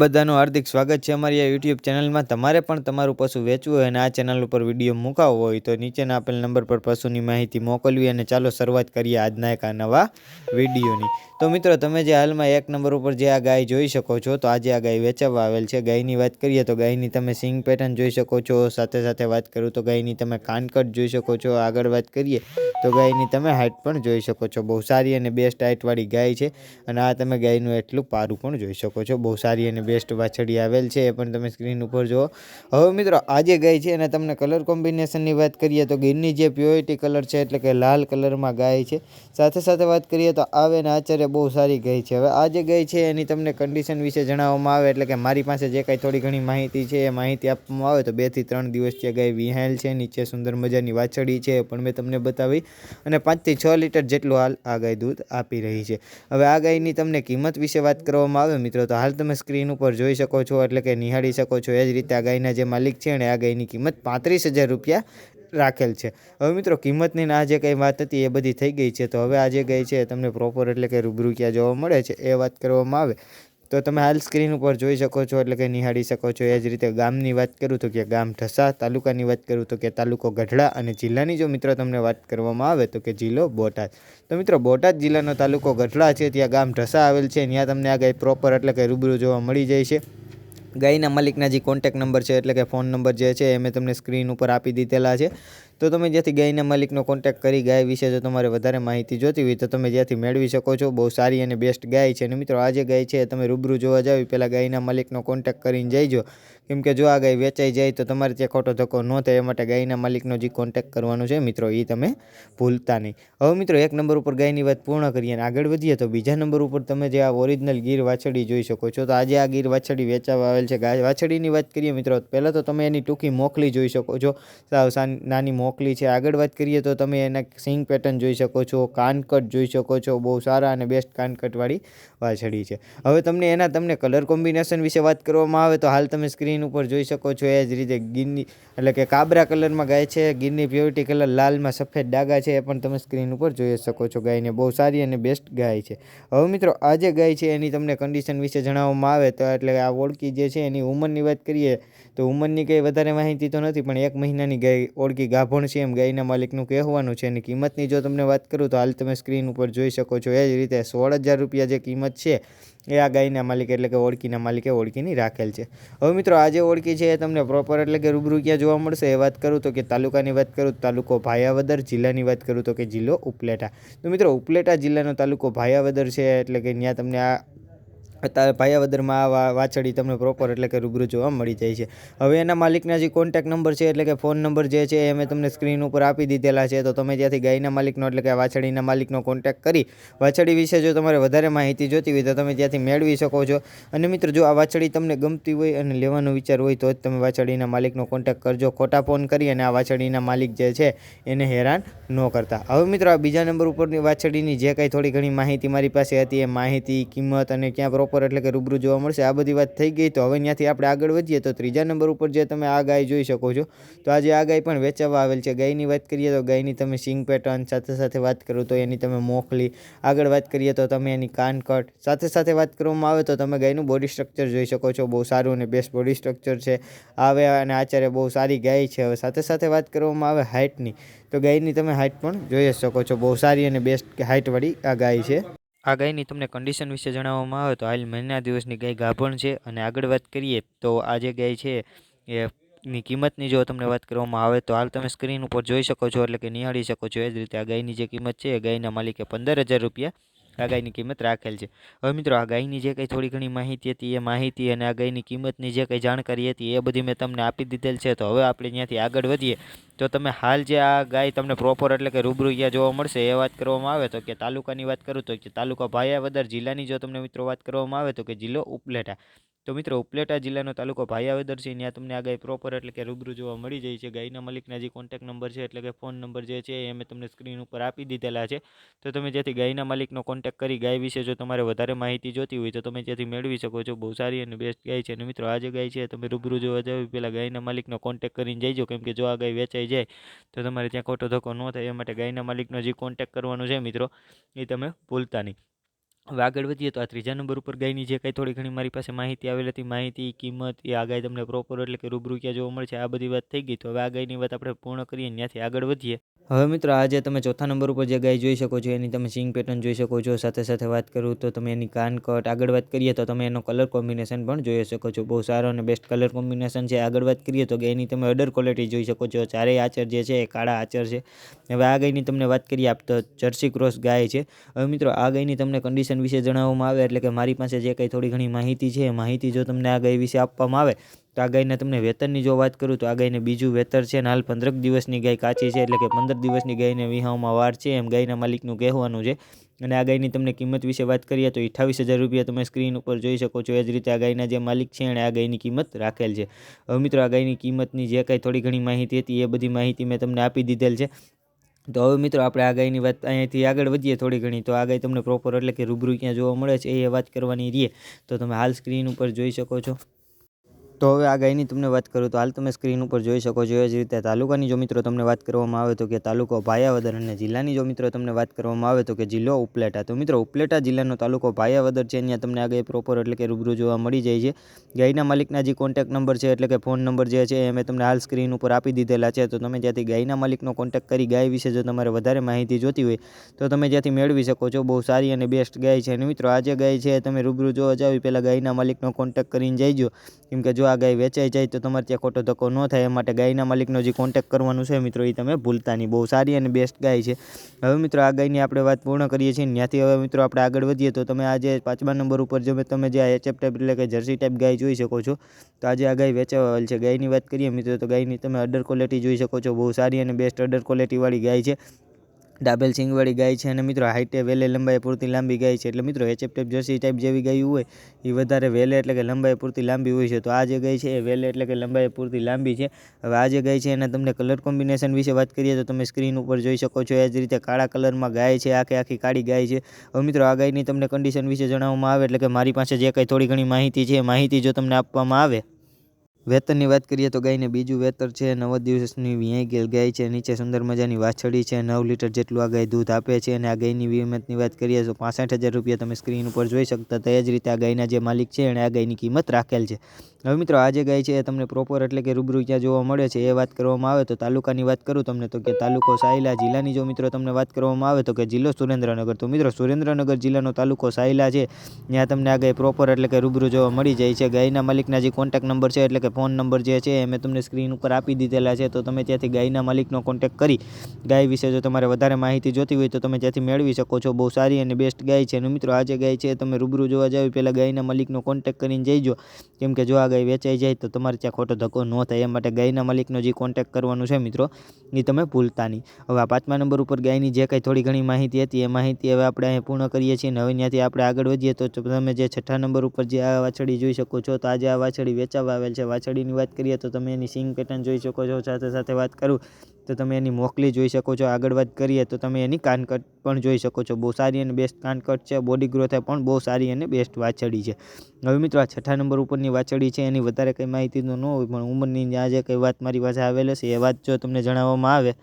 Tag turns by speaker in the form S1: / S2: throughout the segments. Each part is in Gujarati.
S1: બધાનું હાર્દિક સ્વાગત છે અમારી આ યુટ્યુબ ચેનલમાં. તમારે પણ તમારું પશુ વેચવું હોય અને આ ચેનલ ઉપર વીડિયો મુકાવવો હોય તો નીચેના આપેલ નંબર પર પશુની માહિતી મોકલવી અને ચાલો શરૂઆત કરીએ આજના એક આ નવા વિડીયોની. તો મિત્રો, તમે જે હાલમાં એક નંબર ઉપર જે આ ગાય જોઈ શકો છો, તો આજે આ ગાય વેચાવવા આવેલ છે. ગાયની વાત કરીએ તો ગાયની તમે સિંગ પેટર્ન જોઈ શકો છો. સાથે સાથે વાત કરું તો ગાયની તમે કાનકટ જોઈ શકો છો. આગળ વાત કરીએ તો ગાયની તમે હાઇટ પણ જોઈ શકો છો. બહુ સારી અને બેસ્ટ હાઇટવાળી ગાય છે અને આ તમે ગાયનું એટલું પારું પણ જોઈ શકો છો. બહુ સારી અને બેસ્ટ વાછડી આવેલ છે એ પણ તમે સ્ક્રીન ઉપર જુઓ. હવે મિત્રો, આજે ગાય છે અને તમને કલર કોમ્બિનેશનની વાત કરીએ તો ગીરની જે પ્યોરિટી કલર છે એટલે કે લાલ કલરમાં ગાય છે. સાથે સાથે વાત કરીએ તો આવે ને આચાર્ય બહુ સારી ગાય છે. હવે આ જે ગાય છે એની તમને કન્ડિશન વિશે જણાવવામાં આવે એટલે કે મારી પાસે જે કાંઈ થોડી ઘણી માહિતી છે એ માહિતી આપવામાં આવે તો બેથી ત્રણ દિવસ જે ગાય વિહાયેલ છે, નીચે સુંદર મજાની વાછડી છે પણ મેં તમને બતાવી અને પાંચથી છ લીટર જેટલું હાલ આ ગાય દૂધ આપી રહી છે. હવે આ ગાયની તમને કિંમત વિશે વાત કરવામાં આવે મિત્રો, તો હાલ તમે સ્ક્રીન ઉપર જોઈ શકો છો, એટલે કે નિહાળી શકો છો. એ જ રીતે આ ગાયના જે માલિક છે અને આ ગાયની કિંમત પાંત્રીસ હજાર રૂપિયા રાખેલ છે. હવે મિત્રો, કિંમતની આ જે કંઈ વાત હતી એ બધી થઈ ગઈ છે. તો હવે આ જે ગાય છે તમને પ્રોપર એટલે કે રૂબરૂ ક્યાં જોવા મળે છે એ વાત કરવામાં આવે. તો તમે હાલ સ્ક્રીન ઉપર જોઈ શકો છો એટલે કે નિહાળી શકો છો. એ જ રીતે ગામની વાત કરું તો કે ગામ ઢસા તાલુકાની વાત કરું તો કે તાલુકો ગઢડા અને જિલ્લાની જો મિત્રો તમને વાત કરવામાં આવે તો કે જિલ્લો બોટાદ. તો મિત્રો બોટાદ જિલ્લાનો તાલુકો ગઢડા છે, ત્યાં ગામ ઢસા આવેલ છે ત્યાં તમને આ ગાય પ્રોપર એટલે કે રૂબરૂ જોવા મળી જાય છે. ગાયના માલિકના જે કોન્ટેક નંબર છે એટલે કે ફોન નંબર જે છે એ મેં તમને સ્ક્રીન ઉપર આપી દીધેલા છે. તો તમે જ્યાંથી ગાયના માલિકનો કોન્ટેક્ટ કરી ગાય વિશે જો તમારે વધારે માહિતી જોતી હોય તો તમે જ્યાંથી મેળવી શકો છો. બહુ સારી અને બેસ્ટ ગાય છે. અને મિત્રો આ જે ગાય છે તમે રૂબરૂ જોવા જાવ પહેલાં ગાયના માલિકનો કોન્ટેક્ટ કરીને જઈજો કેમ કે જો આ ગાય વેચાઈ જાય તો તમારે ત્યાં ખોટો ધક્કો ન થાય, એ માટે ગાયના માલિકનો જે કોન્ટેક્ટ કરવાનો છે. મિત્રો એ તમે ભૂલતા નહીં. હવે મિત્રો, એક નંબર ઉપર ગાયની વાત પૂર્ણ કરીએ અને આગળ વધીએ તો બીજા નંબર ઉપર તમે જે આ ઓરિજિનલ ગીર વાછડી જોઈ શકો છો. તો આજે આ ગીર વાછડી વેચાવા આવેલ છે. ગાય વાછડીની વાત કરીએ મિત્રો, પહેલાં તો તમે એની ટૂંકી મોકલી જોઈ શકો છો. સાવ નાની મોકલી છે. આગળ વાત કરીએ તો તમે એના સિંગ પેટર્ન જોઈ શકો છો, કાનકટ જોઈ શકો છો, બહુ સારા અને બેસ્ટ કાનકટવાળી વાછડી છે. હવે તમને એના, તમને કલર કોમ્બિનેશન વિશે વાત કરવામાં આવે તો હાલ તમે સ્ક્રીન ઉપર જોઈ શકો છો, એ જ રીતે ગીરની, એટલે કે કાબરા કલરમાં ગાય છે, ગીરની પ્યોરિટી કલર લાલમાં સફેદ ડાગા છે, એ પણ તમે સ્ક્રીન ઉપર જોઈ શકો છો. ગાયને બહુ સારી અને બેસ્ટ ગાય છે. હવે મિત્રો, આ જે ગાય છે એની તમને કન્ડિશન વિશે જણાવવામાં આવે તો એટલે આ ઓળખી જે છે એની ઉંમરની વાત કરીએ તો ઉંમરની કંઈ વધારે માહિતી તો નથી, પણ એક મહિનાની ગાય ઓળકી ગાભણ છે એમ ગાયના માલિકનું કહેવાનું છે. એની કિંમતની જો તમને વાત કરું તો હાલ તમે સ્ક્રીન ઉપર જોઈ શકો છો. એ જ રીતે સોળ હજાર રૂપિયા જે કિંમત છે, એ આ ગાયના માલિક એટલે કે ઓળખીના માલિકે ઓળખીની રાખેલ છે. હવે મિત્રો, આ જે ઓળખી છે એ તમને પ્રોપર એટલે કે રૂબરૂ ક્યાં જોવા મળશે? એ વાત કરું તો કે તાલુકાની વાત કરું તો તાલુકો ભાયાવદર, જિલ્લાની વાત કરું તો કે જિલ્લો ઉપલેટા. તો મિત્રો, ઉપલેટા જિલ્લાનો તાલુકો ભાયાવદર છે એટલે કે ત્યાં તમને આ અત્યારે ભાયાવદરમાં આ વાછડી તમને પ્રોપર એટલે કે રૂબરૂ જોવા મળી જાય છે. હવે એના માલિકના જે કોન્ટેક નંબર છે એટલે કે ફોન નંબર જે છે એ મેં તમને સ્ક્રીન ઉપર આપી દીધેલા છે. તો તમે ત્યાંથી ગાયના માલિકનો એટલે કે વાછડીના માલિકનો કોન્ટેક કરી વાછડી વિશે જો તમારે વધારે માહિતી જોતી હોય તો તમે ત્યાંથી મેળવી શકો છો. અને મિત્રો જો આ વાછડી તમને ગમતી હોય અને લેવાનો વિચાર હોય તો જ તમે વાછડીના માલિકનો કોન્ટેક કરજો. ખોટા ફોન કરી અને આ વાછડીના માલિક જે છે એને હેરાન ન કરતા. હવે મિત્રો આ બીજા નંબર ઉપરની વાછડીની જે કાંઈ થોડી ઘણી માહિતી મારી પાસે હતી એ માહિતી, કિંમત અને ક્યાં પ્રોપર એટલે કે રૂબરૂ જોવા મળશે. આ બધી વાત થઈ ગઈ તો હવે ત્યાંથી આપણે આગળ વધીએ તો ત્રીજા નંબર ઉપર જે તમે આ ગાય જોઈ શકો છો, તો આજે આ ગાય પણ વેચાવા આવેલ છે. ગાયની વાત કરીએ તો ગાયની તમે સિંગ પેટર્ન સાથે સાથે વાત કરો તો એની તમે મોખલી, આગળ વાત કરીએ તો તમે એની કાનકટ, સાથે સાથે વાત કરવામાં આવે તો તમે ગાયનું બોડી સ્ટ્રક્ચર જોઈ શકો છો. બહુ સારું અને બેસ્ટ બોડી સ્ટ્રક્ચર છે. આવે અને આચાર્ય બહુ સારી ગાય છે. હવે સાથે સાથે વાત કરવામાં આવે હાઇટની તો ગાયની તમે હાઇટ પણ જોઈ શકો છો. બહુ સારી અને બેસ્ટ હાઇટવાળી આ ગાય છે. આ ગાયની તમને કન્ડિશન વિશે જણાવવામાં આવે તો હાલ મહિના દિવસની ગાય ગાભણ છે અને આગળ વાત કરીએ તો આ જે ગાય છે એ ની કિંમતની જો તમને વાત કરવામાં આવે તો હાલ તમે સ્ક્રીન ઉપર જોઈ શકો છો એટલે કે નિહાળી શકો છો. એ જ રીતે આ ગાયની જે કિંમત છે, એ ગાયના માલિકે પંદર હજાર રૂપિયા આ ગાયની કિંમત રાખેલ છે. હવે મિત્રો, આ ગાયની જે કંઈ થોડી ઘણી માહિતી હતી, એ માહિતી અને આ ગાયની કિંમતની જે કંઈ જાણકારી હતી, એ બધી મેં તમને આપી દીધેલ છે. તો હવે આપણે ત્યાંથી આગળ વધીએ. તો તમે હાલ જે આ ગાય તમને પ્રોપર એટલે કે રૂબરૂ ક્યાં જોવા મળશે, એ વાત કરવામાં આવે તો કે તાલુકાની વાત કરું તો કે તાલુકા ભાયાવદર જિલ્લાની જો તમને મિત્રો વાત કરવામાં આવે તો કે જિલ્લો ઉપલેટા. તો મિત્રો, ઉપલેટા જિલ્લાનો તાલુકો ભાયાવદર છે. ત્યાં તમને આ ગાય પ્રોપર એટલે કે રૂબરૂ જોવા મળી જાય છે. ગાયના માલિકના જે કોન્ટેક નંબર છે, એટલે કે ફોન નંબર જે છે, એ મેં તમને સ્ક્રીન ઉપર આપી દીધેલા છે. તો તમે જેથી ગાયના માલિકનો કોન્ટેક કરી ગાય વિશે જો તમારે વધારે માહિતી જોતી હોય, તો તમે ત્યાંથી મેળવી શકો છો. બહુ સારી અને બેસ્ટ ગાય છે. અને મિત્રો, આ જે ગાય છે તમે રૂબરૂ જોવા જાવ પહેલાં ગાયના માલિકનો કોન્ટેક કરીને જઈજો કેમ કે જો આ ગાય વેચાઈ જાય, તો તમારે ત્યાં ખોટો ધક્કો ન થાય. એ માટે ગાયના માલિકનો જે કોન્ટેક કરવાનો છે, મિત્રો, એ તમે ભૂલતા નહીં. હવે આગળ વધીએ તો આ ત્રીજા નંબર ઉપર ગાયની જે કંઈ થોડી ઘણી મારી પાસે માહિતી આવેલી હતી, માહિતી, કિંમત, એ આ ગાય તમને પ્રોપર એટલે કે રૂબરૂ ક્યાં જોવા મળશે આ બધી વાત થઈ ગઈ. તો હવે આ ગાયની વાત આપણે પૂર્ણ કરીએ ત્યાંથી આગળ વધીએ. હવે મિત્રો આજે તમે ચોથા નંબર ઉપર જે ગાય જોઈ શકો છો, એની તમે સિંગ પેટર્ન જોઈ શકો છો, સાથે સાથે વાત કરું તો તમે એની કાન કટ, આગળ વાત કરીએ તો તમે એનો કલર કોમ્બિનેશન પણ જોઈ શકો છો. બહુ સારો અને બેસ્ટ કલર કોમ્બિનેશન છે. આગળ વાત કરીએ તો ગાયની તમે અડર ક્વોલિટી જોઈ શકો છો. ચારેય આચર જે છે એ કાળા આચર છે. હવે આ ગાયની તમને વાત કરીએ આપ તો જર્સી ક્રોસ ગાય છે. હવે મિત્રો આ ગાયની તમને કન્ડિશન વિશે જણાવવામાં આવે એટલે કે મારી પાસે જે કંઈ થોડી ઘણી માહિતી છે, એ માહિતી જો તમને આ ગાય વિશે આપવામાં આવે તો આ ગાયના તમને વેતનની જો વાત કરું તો આ ગાયને બીજું વેતર છે ને હાલ પંદરક દિવસની ગાય કાચી છે એટલે કે પંદર દિવસની ગાયને વિહાવામાં વાર છે એમ ગાયના માલિકનું કહેવાનું છે. અને આ ગાયની તમને કિંમત વિશે વાત કરીએ તો અઠ્ઠાવીસ હજાર રૂપિયા તમે સ્ક્રીન ઉપર જોઈ શકો છો એ જ રીતે આ ગાયના જે માલિક છે એણે આ ગાયની કિંમત રાખેલ છે. હવે મિત્રો આ ગાયની કિંમતની જે કાંઈ થોડી ઘણી માહિતી હતી એ બધી માહિતી મેં તમને આપી દીધેલ છે. તો હવે મિત્રો આપણે આ ગાયની વાત અહીંયાથી આગળ વધીએ થોડી ઘણી. તો આ ગાય તમને પ્રોપર એટલે કે રૂબરૂ ક્યાં જોવા મળે છે એ વાત કરવાની રહીએ તો તમે હાલ સ્ક્રીન ઉપર જોઈ શકો છો. તો હવે આ ગાયની તમને વાત કરું તો હાલ તમે સ્ક્રીન ઉપર જોઈ શકો છો એ જ રીતે તાલુકાની જો મિત્રો તમને વાત કરવામાં આવે તો કે તાલુકો ભાયાવદર અને જિલ્લાની જો મિત્રો તમને વાત કરવામાં આવે તો કે જિલ્લો ઉપલેટા. તો મિત્રો ઉપલેટા જિલ્લાનો તાલુકો ભાયાવદર છે ત્યાં તમને આ ગાય પ્રોપર એટલે કે રૂબરૂ જોવા મળી જાય છે. ગાયના માલિકના જે કોન્ટેક્ટ નંબર છે એટલે કે ફોન નંબર જે છે એ મેં તમને હાલ સ્ક્રીન ઉપર આપી દીધેલા છે. તો તમે જ્યાંથી ગાયના માલિકનો કોન્ટેક્ટ કરી ગાય વિશે જો તમારે વધારે માહિતી જોતી હોય તો તમે જ્યાંથી મેળવી શકો છો. બહુ સારી અને બેસ્ટ ગાય છે. અને મિત્રો આ જે ગાય છે તમે રૂબરૂ જોવા જાવ પહેલાં ગાયના માલિકનો કોન્ટેક્ટ કરીને જઈજો. કેમ કે જો આ ગાય વેચાઈ જાય તો તમારે ત્યાં ખોટો ધક્કો ન થાય. એ માટે ગાયના માલિકનો જે કોન્ટેક કરવાનું છે મિત્રો એ તમે ભૂલતા નહીં બહુ સારી અને બેસ્ટ ગાય છે. હવે મિત્રો આ ગાયની આપણે વાત પૂર્ણ કરીએ છીએ. ત્યાંથી હવે મિત્રો આપણે આગળ વધીએ તો તમે આજે પાંચમા નંબર ઉપર જો તમે જે આ એચએફ ટાઈપ એટલે કે જર્સી ટાઈપ ગાય જોઈ શકો છો. તો આજે આ ગાય વેચાવાયેલ છે, ગાયની વાત કરીએ મિત્રો તો ગાયની તમે અડર ક્વોલિટી જોઈ શકો છો. બહુ સારી અને બેસ્ટ અડર ક્વોલિટીવાળી ગાય છે. ડાબેલ સિંગવાળી ગાય છે અને મિત્રો હાઈટે વેલે લંબાઈ પૂરતી લાંબી ગાય છે. એટલે મિત્રો એચએફ ટાઈપ જર્સી ટાઈપ જેવી ગાય હોય એ વધારે વેલે એટલે કે લંબાઈ પૂરતી લાંબી હોય છે. તો આ જે ગાય છે એ વેલે એટલે કે લંબાઈ પૂરતી લાંબી છે. હવે આ જે ગાય છે એના તમને કલર કોમ્બિનેશન વિશે વાત કરીએ તો તમે સ્ક્રીન ઉપર જોઈ શકો છો. એ જ રીતે કાળા કલરમાં ગાય છે, આખે આખી કાળી ગાય છે. હવે મિત્રો આ ગાયની તમને કન્ડિશન વિશે જણાવવામાં આવે એટલે કે મારી પાસે જે કંઈ થોડી ઘણી માહિતી છે માહિતી જો તમને આપવામાં આવે વેતનની વાત કરીએ તો ગાયને બીજું વેતર છે. નવ દિવસની વ્યાય ગયેલ ગાય છે. નીચે સુંદર મજાની વાછડી છે. નવ લીટર જેટલું આ ગાય દૂધ આપે છે અને આ ગાયની કિંમતની વાત કરીએ તો પાસઠ હજાર રૂપિયા તમે સ્ક્રીન ઉપર જોઈ શકતા તે જ રીતે આ ગાયના જે માલિક છે એણે આ ગાયની કિંમત રાખેલ છે. હવે મિત્રો, આ જે ગાય છે એ તમને પ્રોપર એટલે કે રૂબરૂ ક્યાં જોવા મળે છે. એ વાત કરવામાં આવે તો તાલુકાની વાત કરું તમને તો કે તાલુકો સાયલા જિલ્લાની. જો મિત્રો તમને વાત કરવામાં આવે તો કે જિલ્લો સુરેન્દ્રનગર. તો મિત્રો, સુરેન્દ્રનગર જિલ્લાનો તાલુકો સાયલા છે. ત્યાં તમને આ ગાય પ્રોપર એટલે કે રૂબરૂ જોવા મળી જાય છે. ગાયના માલિકના જે કોન્ટેક્ટ નંબર છે એટલે કે ફોન નંબર જે છે એ મેં તમને સ્ક્રીન ઉપર આપી દીધેલા છે, તો તમે ત્યાંથી ગાયના માલિકનો કોન્ટેક્ટ કરી ગાય વિશે જો તમારે વધારે માહિતી જોતી હોય તો તમે ત્યાંથી મેળવી શકો છો. બહુ સારી અને બેસ્ટ ગાય છે. અને મિત્રો આ જે ગાય છે તમે રૂબરૂ જોવા જાવ પહેલાં ગાયના માલિકનો કોન્ટેક્ટ કરીને જઈજો. કેમ કે જો આ ગાય વેચાઈ જાય તો તમારે ત્યાં ખોટો ધક્કો ન થાય. એ માટે ગાયના માલિકનો જે કોન્ટેક્ટ કરવાનું છે મિત્રો, એ તમે ભૂલતા નહીં. હવે આ પાંચમા નંબર ઉપર ગાયની જે કંઈ થોડી ઘણી માહિતી હતી, એ માહિતી હવે આપણે અહીં પૂર્ણ કરીએ છીએ. અને હવે ત્યાંથી આપણે આગળ વધીએ તો તમે જે છઠ્ઠા નંબર ઉપર જે આ વાછડી જોઈ શકો છો, તો આજે આ વાછડી વેચાવા આવેલ છે. વાછડીની વાત કરીએ તો તમે એની સિંગ પેટર્ન જોઈ શકો છો, સાથે સાથે વાત કરું તો તમે એની મોકલી જોઈ શકો છો. આગળ વાત કરીએ તો તમે એની કાનકટ પણ જોઈ શકો છો. બહુ સારી અને બેસ્ટ કાનકટ છે. બોડી ગ્રોથે પણ બહુ સારી અને બેસ્ટ વાછડી છે. હવે મિત્રો, આ છઠ્ઠા નંબર ઉપરની વાછડી છે. એની વધારે કંઈ માહિતી તો ન હોય, પણ ઉંમરની આ જે કંઈ વાત મારી પાસે આવેલ છે. એ વાત જો તમને જણાવવામાં આવે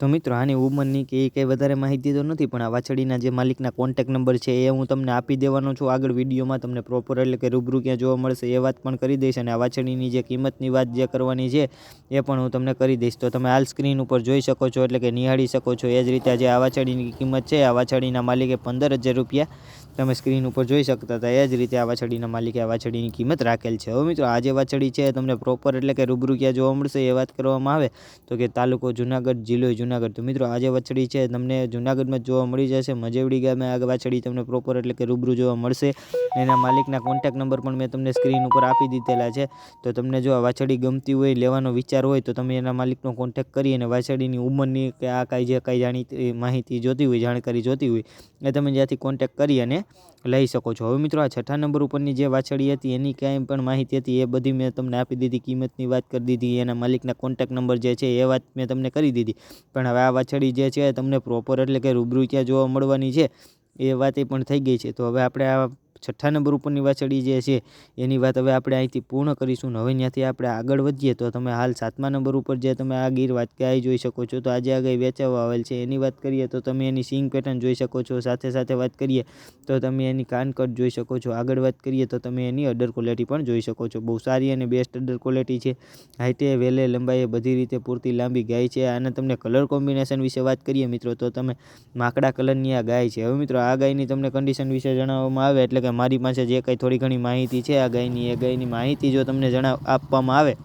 S1: તો મિત્રો, આની ઉંમરની કે એ કંઈ વધારે માહિતી તો નથી, પણ આ વાછડીના જે માલિકના કોન્ટેક નંબર છે, એ હું તમને આપી દેવાનો છું આગળ વિડીયોમાં, તમને પ્રોપર એટલે કે રૂબરૂ ક્યાં જોવા મળશે, એ વાત પણ કરી દઈશ અને આ વાછડીની જે કિંમતની વાત જે કરવાની છે, એ પણ હું તમને કરી દઈશ. તો તમે હાલ સ્ક્રીન ઉપર જોઈ શકો છો, એટલે કે નિહાળી શકો છો, એ જ રીતે જે આ વાછડીની કિંમત છે, આ વાછડીના માલિકે પંદર હજાર રૂપિયા તમે સ્ક્રીન ઉપર જોઈ શકતા હતા, એ જ રીતે આ વાછડીના માલિકે આ વાછડીની કિંમત રાખેલ છે. હવે મિત્રો, આ જે વાછડી છે તમને પ્રોપર એટલે કે રૂબરૂ ક્યાં જોવા મળશે, એ વાત કરવામાં આવે. તો કે તાલુકો જુનાગઢ જિલ્લો જુનાગઢ. તો મિત્રો, આજે વછડી છે. તમને જુનાગઢમાં જોવા મળી જશે. મજેવડી ગામે આ વાછડી તમને પ્રોપર એટલે કે રૂબરૂ જોવા મળશે. એના માલિકના કોન્ટેક્ટ નંબર પણ મેં તમને સ્ક્રીન ઉપર આપી દીધેલા છે. તો તમને જો આ વાછડી ગમતી હોય, લેવાનો વિચાર હોય, તો તમે એના માલિકનો કોન્ટેક કરી અને વાછડીની ઉંમરની કે આ કાંઈ જે કાંઈ જાણીતી માહિતી જોતી હોય, જાણકારી જોતી હોય, એ તમે જ્યાંથી કોન્ટેક કરી અને લઈ શકો છો. હવે મિત્રો આ છઠ્ઠા નંબર ઉપરની જે વાછડી હતી, એની કાંઈ પણ માહિતી હતી, એ બધી મેં તમને આપી દીધી, કિંમતની વાત કરી દીધી, એના માલિકના કોન્ટેક્ટ નંબર જે છે, એ વાત મેં તમને કરી દીધી. પણ હવે આ વાછડી જે છે, તમને પ્રોપર એટલે કે રૂબરૂ ક્યાં જોવા મળવાની છે, એ વાત એ પણ થઈ ગઈ છે. તો હવે આપણે આ છઠ્ઠા નંબર ઉપરની વાછડી જે છે, એની વાત હવે આપણે અહીંથી પૂર્ણ કરીશું હવે ત્યાંથી આપણે આગળ વધીએ તો તમે હાલ સાતમા નંબર ઉપર જે તમે આ ગીર ગાય જોઈ શકો છો, તો આજે આ ગાય વેચાવા આવેલ છે. એની વાત કરીએ તો તમે એની સિંગ પેટર્ન જોઈ શકો છો. સાથે સાથે વાત કરીએ તો તમે એની કાનકટ જોઈ શકો છો. આગળ વાત કરીએ તો તમે એની અડર ક્વોલિટી પણ જોઈ શકો છો. બહુ સારી અને બેસ્ટ અડર ક્વોલિટી છે. હાઈટે, વેલે, લંબાઈએ બધી રીતે પૂરતી લાંબી ગાય છે. અને તમને કલર કોમ્બિનેશન વિશે વાત કરીએ મિત્રો, તો તમે માકડા કલરની આ ગાય છે. હવે મિત્રો, આ ગાયની તમને કન્ડિશન વિશે જણાવવામાં આવે એટલે કે મારી પાસે જે કંઈ થોડી ઘણી માહિતી છે, આ ગાયની, એ ગાયની માહિતી જો તમને જણાવ આપવામાં આવે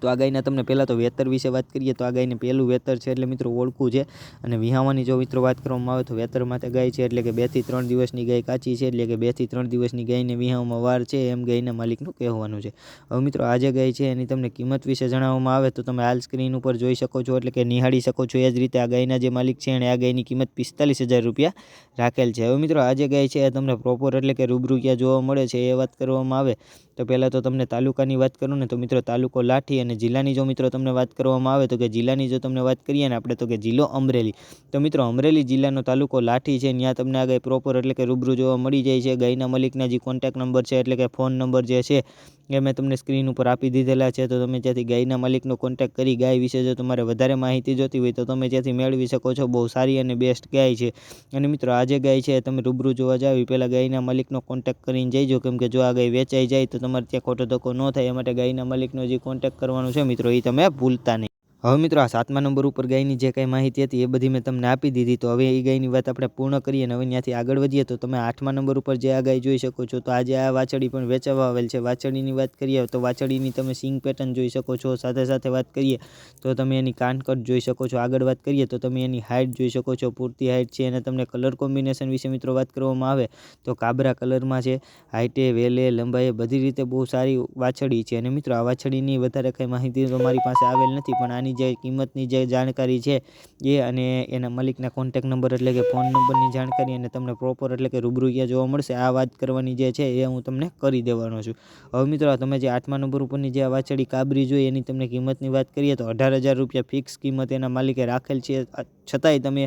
S1: તો આ ગાયના તમને પહેલાં તો વેતર વિશે વાત કરીએ, તો આ ગાયને પહેલું વેતર છે એટલે મિત્રો ઓળખું છે અને વિહાવાની જો મિત્રો વાત કરવામાં આવે તો વેતર માટે ગાય છે એટલે કે બેથી ત્રણ દિવસની ગાય કાચી છે એટલે કે બેથી ત્રણ દિવસની ગાયને વિહાવામાં વાર છે એમ ગાયના માલિકનું કહેવાનું છે. હવે મિત્રો આજે ગાય છે એની તમને કિંમત વિશે જણાવવામાં આવે તો તમે હાલ સ્ક્રીન ઉપર જોઈ શકો છો એટલે કે નિહાળી શકો છો એ જ રીતે આ ગાયના જે માલિક છે એણે આ ગાયની કિંમત પિસ્તાલીસ હજાર રૂપિયા રાખેલ છે. હવે મિત્રો આજે ગાય છે એ તમને પ્રોપર એટલે કે રૂબરૂ ક્યાં જોવા મળે છે એ વાત કરવામાં આવે તો પહેલાં તો તમને તાલુકાની વાત કરું ને, તો મિત્રો તાલુકો લાઠી અને જિલ્લાની જો મિત્રો તમને વાત કરવામાં આવે તો કે જિલ્લાની જો તમને વાત કરીએ ને આપણે તો કે જિલ્લો અમરેલી. તો મિત્રો અમરેલી જિલ્લાનો તાલુકો લાઠી છે ત્યાં તમને આગળ પ્રોપર એટલે કે રૂબરૂ જોવા મળી જાય છે. ગાયના મલિકના જે કોન્ટેક નંબર છે, એટલે કે ફોન નંબર જે છે એ મેં તમને સ્ક્રીન ઉપર આપી દીધેલા છે, તો તમે ત્યાંથી ગાયના માલિકનો કોન્ટેક કરી ગાય વિશે જો તમારે વધારે માહિતી જોતી હોય તો તમે ત્યાંથી મેળવી શકો છો. બહુ સારી અને બેસ્ટ ગાય છે. અને મિત્રો, આ જે ગાય છે, તમે રૂબરૂ જોવા જાવ પહેલાં ગાયના માલિકનો કોન્ટેક કરીને જઈજો કેમ કે જો આ ગાય વેચાઈ જાય તો તમારે ત્યાં ખોટો ધક્કો ન થાય. એ માટે ગાયના માલિકનો જે કોન્ટેક કરવાનો છે, મિત્રો એ તમે ભૂલતા નહીં. હવે મિત્રો આ સાતમા નંબર ઉપર ગાયની જે કંઈ માહિતી હતી એ બધી મેં તમને આપી દીધી. તો હવે એ ગાયની વાત આપણે પૂર્ણ કરીએ અને હવે ત્યાંથી આગળ વધીએ. તો તમે આઠમા નંબર ઉપર જે આ ગાય જોઈ શકો છો, તો આજે આ વાછડી પણ વેચાવા આવેલ છે. વાછડીની વાત કરીએ તો વાછડીની તમે સિંગ પેટર્ન જોઈ શકો છો. સાથે સાથે વાત કરીએ તો તમે એની કાનકટ જોઈ શકો છો. આગળ વાત કરીએ તો તમે એની હાઇટ જોઈ શકો છો. પૂરતી હાઇટ છે અને તમને કલર કોમ્બિનેશન વિશે મિત્રો વાત કરવામાં આવે તો કાબરા કલરમાં છે. હાઇટે વેલે લંબાઈએ બધી રીતે બહુ સારી વાછડી છે. અને મિત્રો આ વાછડીની વધારે કંઈ માહિતી તો મારી પાસે આવેલ નથી, પણ આની જે કિંમતની જે જાણકારી છે એ અને એના માલિકના કોન્ટેક નંબર એટલે કે ફોન નંબરની જાણકારી અને તમને પ્રોપર એટલે કે રૂબરૂ ક્યાં જોવા મળશે. આ વાત કરવાની જે છે એ હું તમને કરી દેવાનો છું. હવે મિત્રો તમે જે આઠમા નંબર ઉપરની જે વાછડી કાબરી જોઈ એની તમને કિંમતની વાત કરીએ તો અઢાર હજાર રૂપિયા ફિક્સ કિંમત એના માલિકે રાખેલ છે. છતાંય તમે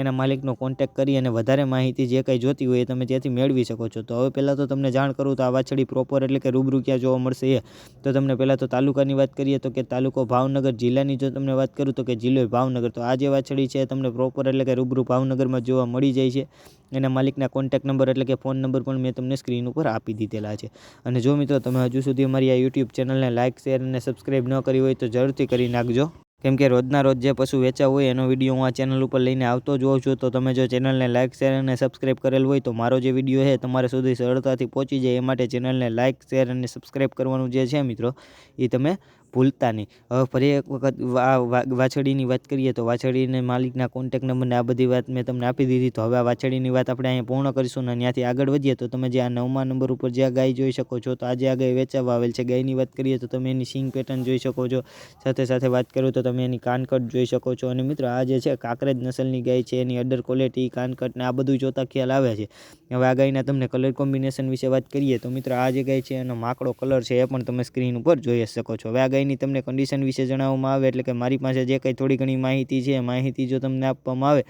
S1: એના માલિકનો કોન્ટેક કરી અને વધારે માહિતી જે કંઈ જોતી હોય એ તમે ત્યાંથી મેળવી શકો છો. તો હવે પહેલાં તો તમને જાણ કરું તો આ વાછડી પ્રોપર એટલે કે રૂબરૂ ક્યાં જોવા મળશે એ. તો તમને પહેલાં તો તાલુકાની વાત કરીએ તો કે તાલુકો ભાવનગર જિલ્લાની જો તમને વાત કરું તો કે જિલ્લો ભાવનગર, તો આ જે વાછડી છે તમને પ્રોપર એટલે કે રૂબરૂ ભાવનગરમાં જોવા મળી જાય છે. એના માલિકના કોન્ટેક નંબર એટલે કે ફોન નંબર પણ મેં તમને સ્ક્રીન ઉપર આપી દીધેલા છે. અને જો મિત્રો તમે હજુ સુધી અમારી આ યુટ્યુબ ચેનલને લાઇક શેર અને સબસ્ક્રાઈબ ન કરી હોય તો જરૂરથી કરી નાખજો. કેમ કે રોજના રોજ જે પશુ વેચા હોય એનો વીડિયો હું આ ચેનલ ઉપર લઈને આવતો જ હોઉં છું. તો તમે જો ચેનલને લાઇક શેર અને સબસ્ક્રાઈબ કરેલ હોય તો મારો જે વીડિયો છે તમારા સુધી સરળતાથી પહોંચી જાય. એ માટે ચેનલને લાઇક શેર અને સબસ્ક્રાઈબ કરવાનું જે છે મિત્રો, એ તમે ભૂલતા નહીં. હવે ફરી એક વખત વાછડીની વાત કરીએ તો વાછડીને માલિકના કોન્ટેક નંબરને આ બધી વાત મેં તમને આપી દીધી. તો હવે આ વાછડીની વાત આપણે અહીંયા પૂર્ણ કરીશું અને ત્યાંથી આગળ વધીએ તો તમે જે આ નવમા નંબર ઉપર જે આ ગાય જોઈ શકો છો, તો આજે આ ગાય વેચાવા આવેલ છે. ગાયની વાત કરીએ તો તમે એની સિંગ પેટર્ન જોઈ શકો છો. સાથે સાથે વાત કરું તો તમે એની કાનકટ જોઈ શકો છો. અને મિત્રો આ જે છે કાંકરેજ નસલની ગાય છે, એની અડર ક્વોલિટી કાનકટ ને આ બધું જોતા ખ્યાલ આવે છે. હવે આ ગાયના તમને કલર કોમ્બિનેશન વિશે વાત કરીએ તો મિત્રો આ જે ગાય છે એનો માકડો કલર છે એ પણ તમે સ્ક્રીન ઉપર જોઈ શકો છો. હવે આ ગાય ગાયની તમને કન્ડિશન વિશે જણાવવામાં આવે, એટલે કે મારી પાસે જે કંઈ થોડી ઘણી માહિતી છે માહિતી જો તમને આપવામાં આવે,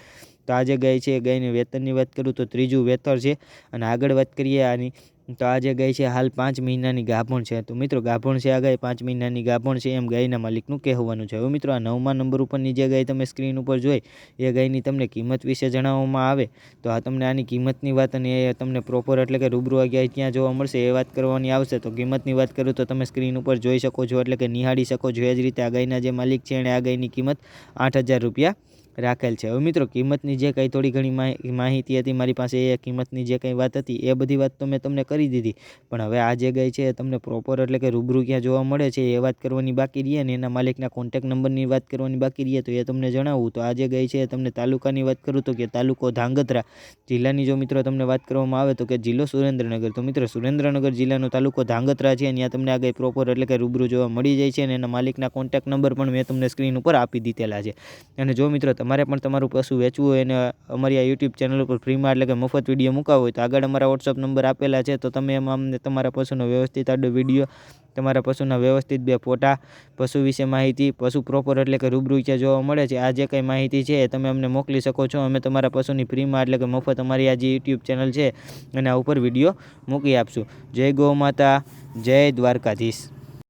S1: તો આજે ગાય છે ગાયની વેતનની વાત કરું તો ત્રીજું વેતર છે. અને આગળ વાત કરીએ આની તો આજે ગાય છે હાલ પાંચ મહિનાની ગાભણ છે. તો મિત્રો, ગાભણ છે આ ગાય પાંચ મહિનાની ગાભણ છે એમ ગાયના માલિકનું કહેવાનું છે. હવે મિત્રો, આ નવમા નંબર ઉપરની જે ગાય તમે સ્ક્રીન ઉપર જોઈ, એ ગાયની તમને કિંમત વિશે જણાવવામાં આવે. તો આ તમને આની કિંમતની વાત અને એ તમને પ્રોપર એટલે કે રૂબરૂ આ ગાય ક્યાં જોવા મળશે એ વાત કરવાની આવશે. તો કિંમતની વાત કરું તો તમે સ્ક્રીન ઉપર જોઈ શકો છો એટલે કે નિહાળી શકો છો. એ જ રીતે આ ગાયના જે માલિક છે એણે આ ગાયની કિંમત આઠ રૂપિયા રાખેલ છે. હવે મિત્રો, કિંમતની જે કંઈ થોડી ઘણી માહિતી હતી, મારી પાસે એ કિંમતની જે કંઈ વાત હતી, એ બધી વાત તો મેં તમને કરી દીધી. પણ હવે આ જે ગાય છે તમને પ્રોપર એટલે કે રૂબરૂ ક્યાં જોવા મળે છે, એ વાત કરવાની બાકી રહીએ ને એના માલિકના કોન્ટેક નંબરની વાત કરવાની બાકી રહીએ, તો એ તમને જણાવું. તો આ જે ગાય છે તમને તાલુકાની વાત કરું તો કે તાલુકો ધાંગધ્રા. જિલ્લાની જો મિત્રો તમને વાત કરવામાં આવે તો કે જિલ્લો સુરેન્દ્રનગર. તો મિત્રો, સુરેન્દ્રનગર જિલ્લાનો તાલુકો ધાંગધ્રા છે અને ત્યાં તમને આ ગાય પ્રોપર એટલે કે રૂબરૂ જોવા મળી જાય છે અને એના માલિકના કોન્ટેક નંબર પણ મેં તમને સ્ક્રીન ઉપર આપી દીધેલા છે. અને જો મિત્રો તમારે પણ તમારું પશુ વેચવું હોય અને અમારી આ યુટ્યુબ ચેનલ ઉપર ફ્રીમાં એટલે કે મફત વીડિયો મૂકાવો હોય તો આગળ અમારા વોટ્સઅપ નંબર આપેલા છે, તો તમે એમાં અમને તમારા પશુનો વ્યવસ્થિત આડો વીડિયો તમારા પશુના વ્યવસ્થિત બે ફોટા, પશુ વિશે માહિતી, પશુ પ્રોપર એટલે કે રૂબરૂ છે જોવા મળે છે. આ જે કંઈ માહિતી છે તમે અમને મોકલી શકો છો. અમે તમારા પશુની ફ્રીમાં એટલે કે મફત અમારી આ જે યુટ્યુબ ચેનલ છે એના ઉપર વીડિયો મૂકી આપશું. જય ગૌ માતા, જય દ્વારકાધીશ.